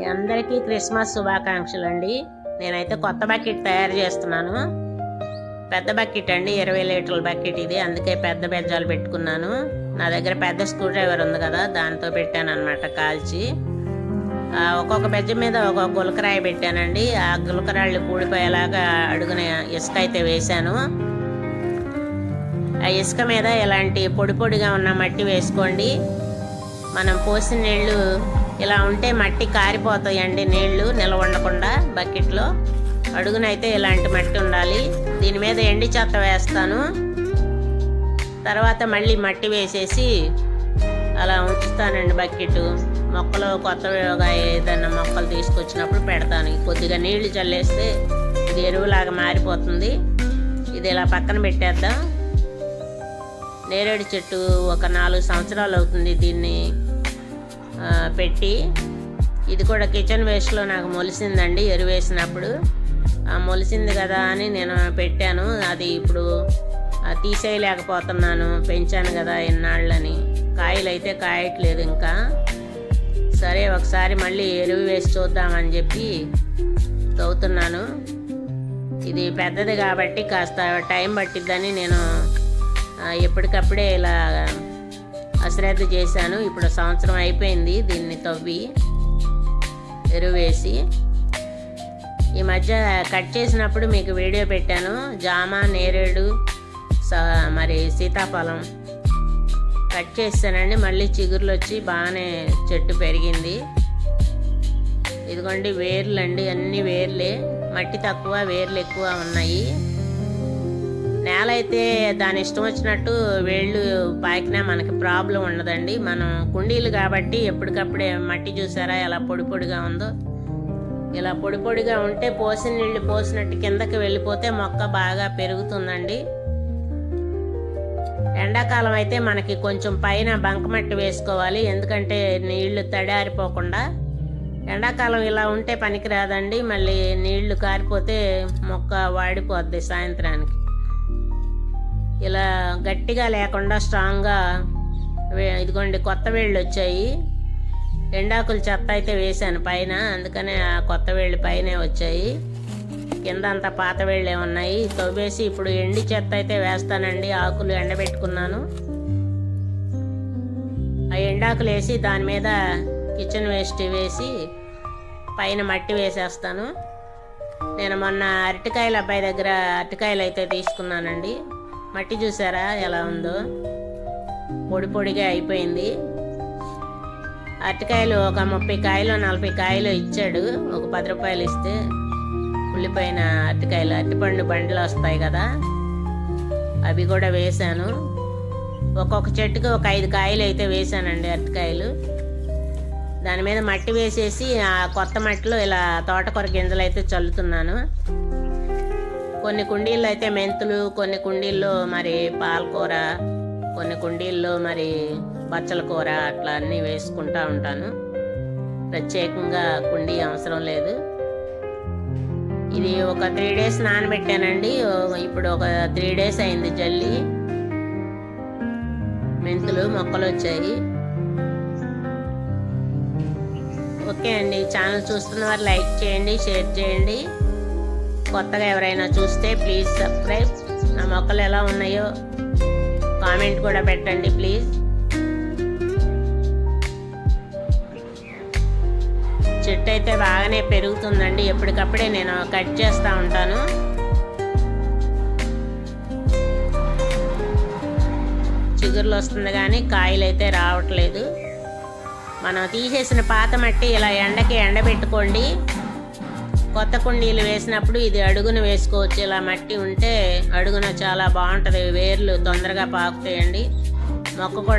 మీ అందరికీ క్రిస్మస్ శుభాకాంక్షలు అండి నేనైతే కొత్త బకెట్ తయారు చేస్తున్నాను. పెద్ద బకెట్ అండి ఇరవై లీటర్ల బకెట్ ఇది. అందుకే పెద్ద బెజ్జాలు పెట్టుకున్నాను. నా దగ్గర పెద్ద స్క్రూ డ్రైవర్ ఉంది కదా దాంతో పెట్టాను అనమాట కాల్చి ఒక్కొక్క బెజ్జ మీద ఒక్కొక్క గులకరాయి పెట్టానండి. ఆ గులకరాళ్ళు కూడిపోయేలాగా అడుగున ఇసుక అయితే వేశాను. ఆ ఇసుక మీద ఇలాంటి పొడి పొడిగా ఉన్న మట్టి వేసుకోండి. మనం పోసిన నీళ్ళు ఇలా ఉంటే మట్టి కారిపోతాయండి నీళ్ళు నిల్వ ఉండకుండా బకెట్లో. అడుగునైతే ఇలాంటి మట్టి ఉండాలి. దీని మీద ఎండి చెత్త వేస్తాను. తర్వాత మళ్ళీ మట్టి వేసేసి అలా ఉంచుతానండి బకెట్. మొక్కలు కొత్తగా ఏదైనా మొక్కలు తీసుకొచ్చినప్పుడు పెడతాను. కొద్దిగా నీళ్ళు చల్లేస్తే ఇది ఎరువులాగా మారిపోతుంది. ఇది ఇలా పక్కన పెట్టేద్దాం. నేరేడు చెట్టు ఒక నాలుగు సంవత్సరాలు అవుతుంది దీన్ని పెట్టి ఇది కూడా కిచెన్ వేస్ట్లో నాకు మొలిసిందండి ఎరువు వేసినప్పుడు. మొలిసింది కదా అని నేను పెట్టాను. అది ఇప్పుడు తీసేయలేకపోతున్నాను. పెంచాను కదా ఎన్నాళ్ళని. కాయలు అయితే కాయట్లేదు ఇంకా. సరే ఒకసారి మళ్ళీ ఎరువు వేసి చూద్దామని చెప్పి తవ్వుతున్నాను. ఇది పెద్దది కాబట్టి కాస్త టైం పట్టిద్దని నేను ఎప్పటికప్పుడే ఇలా అశ్రద్ధ చేశాను. ఇప్పుడు సంవత్సరం అయిపోయింది. దీన్ని తవ్వి ఎరువేసి ఈ మధ్య కట్ చేసినప్పుడు మీకు వీడియో పెట్టాను. జామ నేరేడు మరి సీతాఫలం కట్ చేస్తానండి. మళ్ళీ చిగురులు వచ్చి బాగానే చెట్టు పెరిగింది. ఇదిగోండి వేర్లు అండి అన్ని వేర్లే. మట్టి తక్కువ వేర్లు ఎక్కువ ఉన్నాయి. నేల అయితే దాని ఇష్టం వచ్చినట్టు వేళ్ళు పాకినా మనకి ప్రాబ్లం ఉండదండి. మనం కుండీలు కాబట్టి ఎప్పటికప్పుడే మట్టి చూసారా ఎలా పొడి పొడిగా ఉందో? ఇలా పొడి పొడిగా ఉంటే పోసిన నీళ్ళు పోసినట్టు కిందకి వెళ్ళిపోతే మొక్క బాగా పెరుగుతుందండి. ఎండాకాలం అయితే మనకి కొంచెం పైన బంకమట్టి వేసుకోవాలి. ఎందుకంటే నీళ్ళు తడారిపోకుండా. ఎండాకాలం ఇలా ఉంటే పనికిరాదండి. మళ్ళీ నీళ్ళు కారిపోతే మొక్క వాడిపోద్ది సాయంత్రానికి. ఇలా గట్టిగా లేకుండా స్ట్రాంగ్గా వే- ఇదిగోండి కొత్త వేళ్ళు వచ్చాయి. ఎండాకులు చెత్త అయితే వేశాను పైన అందుకనే ఆ కొత్త వేళ్ళు పైనే వచ్చాయి. కింద అంతా పాత వేళ్ళే ఉన్నాయి. తవ్వేసి ఇప్పుడు ఎండి చెత్త అయితే వేస్తానండి. ఆకులు ఎండబెట్టుకున్నాను. ఆ ఎండాకులు వేసి దాని మీద కిచెన్ వేస్ట్ వేసి పైన మట్టి వేసేస్తాను. నేను మొన్న అరటికాయల అబ్బాయి దగ్గర అరటికాయలు అయితే తీసుకున్నానండి. మట్టి చూసారా ఎలా ఉందో? పొడి పొడిగా అయిపోయింది. అరటికాయలు ఒక ముప్పై కాయలు నలభై కాయలు ఇచ్చాడు. ఒక పది రూపాయలు ఇస్తే ఉల్లిపోయిన అరటికాయలు అరటిపండు బండ్లు వస్తాయి కదా. అవి కూడా వేశాను. ఒక్కొక్క చెట్టుకి ఒక ఐదు కాయలు అయితే వేశానండి అరటికాయలు. దాని మీద మట్టి వేసేసి ఆ కొత్త మట్టిలో ఇలా తోటకూర గింజలు అయితే చల్లుతున్నాను. కొన్ని కుండీల్లో అయితే మెంతులు కొన్ని కుండీల్లో మరి పాలకూర కొన్ని కుండీల్లో మరి బచ్చల కూర అట్లా అన్నీ వేసుకుంటా ఉంటాను. ప్రత్యేకంగా కుండీ అవసరం లేదు. ఇది ఒక త్రీ డేస్ నానబెట్టానండి. ఇప్పుడు ఒక త్రీ డేస్ అయింది జల్లి. మెంతులు మొక్కలు వచ్చాయి. ఓకే అండి. ఛానల్ చూస్తున్న వారు లైక్ చేయండి షేర్ చేయండి. కొత్తగా ఎవరైనా చూస్తే ప్లీజ్ సబ్స్క్రైబ్ నా మొక్కలు ఎలా ఉన్నాయో కామెంట్ కూడా పెట్టండి ప్లీజ్ చెట్టు అయితే బాగానే పెరుగుతుందండి. ఎప్పటికప్పుడే నేను కట్ చేస్తూ ఉంటాను. చిగుర్లు వస్తుంది కానీ కాయలు అయితే రావట్లేదు. మనం తీసేసిన పాత మట్టి ఇలా ఎండకి ఎండబెట్టుకోండి. కొత్త కుండీలు వేసినప్పుడు ఇది అడుగున వేసుకోవచ్చు. ఇలా మట్టి ఉంటే అడుగున చాలా బాగుంటుంది. వేర్లు తొందరగా పాకుతాయండి. మొక్క కూడా